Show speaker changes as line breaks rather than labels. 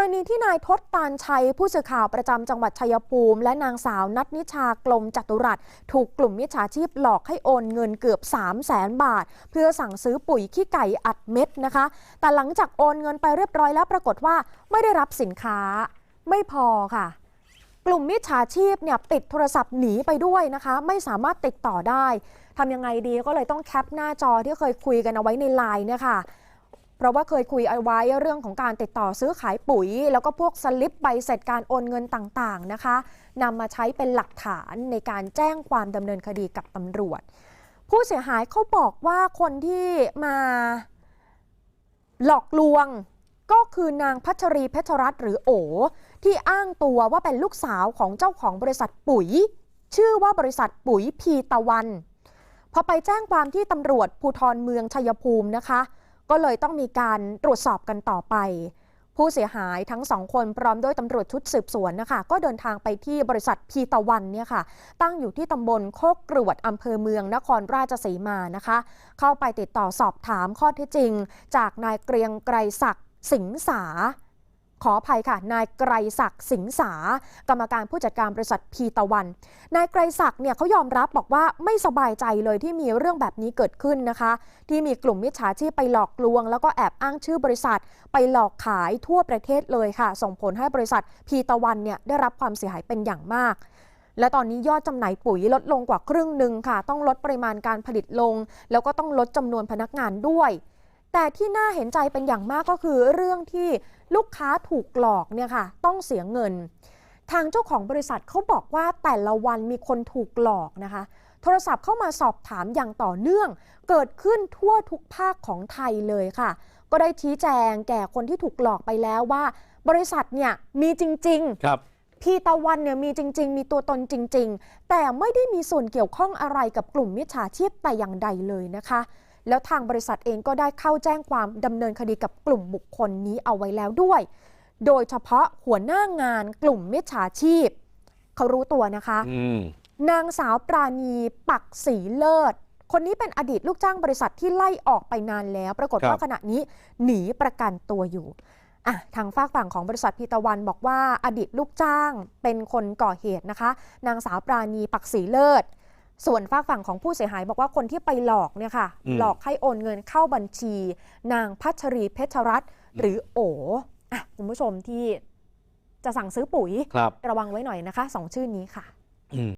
รณีที่นายทศตาลชัย ผู้สื่อข่าวประจำจังหวัดชัยภูมิ และนางสาวนัทนิชากลมจัตุรัส ถูกกลุ่มมิจฉาชีพหลอกให้โอนเงินเกือบ 3 0 0แสนบาท เพื่อสั่งซื้อปุ๋ยขี้ไก่อัดเม็ดนะคะ แต่หลังจากโอนเงินไปเรียบร้อยแล้วปรากฏว่าไม่ได้รับสินค้าไม่พอค่ะกลุ่มมิจฉาชีพเนี่ยปิดโทรศัพท์หนีไปด้วยนะคะ ไม่สามารถติดต่อได้ทำยังไงดีก็เลยต้องแคปหน้าจอที่เคยคุยกันเอาไว้ในไลน์เนี่ยค่ะ เพราะว่าเคยคุยเอาไว้เรื่องของการติดต่อซื้อขายปุ๋ย แล้วก็พวกสลิปใบเสร็จการโอนเงินต่างๆนะคะนำมาใช้เป็นหลักฐานในการแจ้งความดำเนินคดีกับตำรวจ ผู้เสียหายเขาบอกว่าคนที่มาหลอกลวงก็คือนางพัชรีเพชรรัตน์หรือโอ ที่อ้างตัวว่าเป็นลูกสาวของเจ้าของบริษัทปุ๋ย ชื่อว่าบริษัทปุ๋ยพีตะวัน พอไปแจ้งความที่ตำรวจภูทรเมืองชัยภูมินะคะ ก็เลยต้องมีการตรวจสอบกันต่อไป ผู้เสียหายทั้งสองคนพร้อมด้วยตำรวจชุดสืบสวนนะคะ ก็เดินทางไปที่บริษัทพีตะวันเนี่ยค่ะ ตั้งอยู่ที่ตำบลโคกกรวดอำเภอเมืองนครราชสีมานะคะ เข้าไปติดต่อสอบถามข้อเท็จจริง จากนายเกรียงไกรศักดิ์สิงสา ขออภัยค่ะ นายไกรศักดิ์สิงสา กรรมการผู้จัดการบริษัทพีตะวัน นายไกรศักดิ์เนี่ยเขายอมรับบอกว่าไม่สบายใจเลยที่มีเรื่องแบบนี้เกิดขึ้นนะคะ ที่มีกลุ่มมิจฉาชีพไปหลอกลวง แล้วก็แอบอ้างชื่อบริษัท ไปหลอกขายทั่วประเทศเลยค่ะ ส่งผลให้บริษัทพีตะวันเนี่ยได้รับความเสียหายเป็นอย่างมากและตอนนี้ยอดจำหน่ายปุ๋ยลดลงกว่าครึ่งหนึ่งค่ะ ต้องลดปริมาณการผลิตลง แล้วก็ต้องลดจำนวนพนักงานด้วย แต่ที่น่าเห็นใจเป็นอย่างมากก็คือเรื่องที่ลูกค้าถูกหลอกเนี่ยค่ะ ต้องเสียเงิน ทางเจ้าของบริษัทเขาบอกว่าแต่ละวันมีคนถูกหลอกนะคะ โทรศัพท์เข้ามาสอบถามอย่างต่อเนื่อง เกิดขึ้นทั่วทุกภาคของไทยเลยค่ะ ก็ได้ชี้แจงแก่คนที่ถูกหลอกไปแล้วว่า บริษัทเนี่ยมีจริง ๆ
ครับ
พีตะวันเนี่ยมีจริง ๆ มีตัวตนจริง ๆ แต่ไม่ได้มีส่วนเกี่ยวข้องอะไรกับกลุ่มมิจฉาชีพแต่อย่างใดเลยนะคะ แล้วทางบริษัทเองก็ได้เข้าแจ้งความดำเนินคดีกับกลุ่มบุคคลนี้เอาไว้แล้วด้วย โดยเฉพาะหัวหน้างานกลุ่มมิจฉาชีพ เขารู้ตัวนะคะ
อืม
นางสาวปราณีปักศรีเลิศ คนนี้เป็นอดีตลูกจ้างบริษัทที่ไล่ออกไปนานแล้ว ปรากฏ
ครับ
ว่าขณะนี้หนีประกันตัวอยู่อะทางฝากฝั่งของบริษัทพีตะวันบอกว่าอดีตลูกจ้างเป็นคนก่อเหตุนะคะ นางสาวปราณีปักศรีเลิศ ส่วนฝากฝั่งของผู้เสียหายบอกว่าคนที่ไปหลอกเนี่ยค่ะ
อืม
หลอกให้โอนเงินเข้าบัญชี นางพัชรีเพชรรัตน์หรือโออะคุณผู้ชมที่จะสั่งซื้อปุ๋ย
ครับ
ระวังไว้หน่อยนะคะสองชื่อนี้ค่ะ
อืม